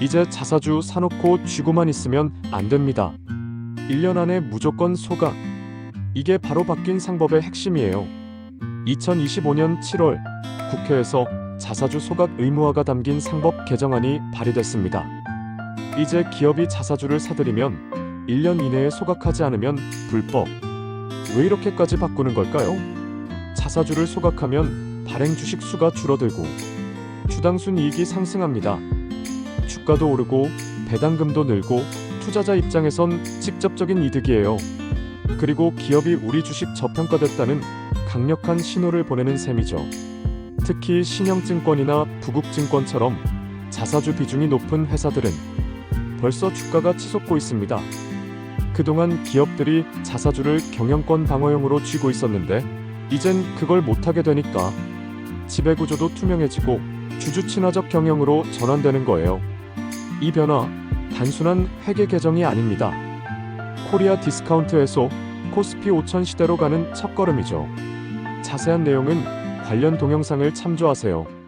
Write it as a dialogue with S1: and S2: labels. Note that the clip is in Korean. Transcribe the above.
S1: 이제 자사주 사놓고 쥐고만 있으면 안 됩니다. 1년 안에 무조건 소각. 이게 바로 바뀐 상법의 핵심이에요. 2025년 7월 국회에서 자사주 소각 의무화가 담긴 상법 개정안이 발의됐습니다. 이제 기업이 자사주를 사들이면 1년 이내에 소각하지 않으면 불법. 왜 이렇게까지 바꾸는 걸까요? 자사주를 소각하면 발행 주식 수가 줄어들고 주당 순이익이 상승합니다. 주가도 오르고 배당금도 늘고 투자자 입장에선 직접적인 이득이에요. 그리고 기업이 우리 주식 저평가됐다는 강력한 신호를 보내는 셈이죠. 특히 신영증권이나 부국증권처럼 자사주 비중이 높은 회사들은 벌써 주가가 치솟고 있습니다. 그동안 기업들이 자사주를 경영권 방어용으로 쥐고 있었는데 이젠 그걸 못하게 되니까 지배구조도 투명해지고 주주 친화적 경영으로 전환되는 거예요. 이 변화 단순한 회계 개정이 아닙니다. 코리아 디스카운트에서 코스피 5000 시대로 가는 첫걸음이죠. 자세한 내용은 관련 동영상을 참조하세요.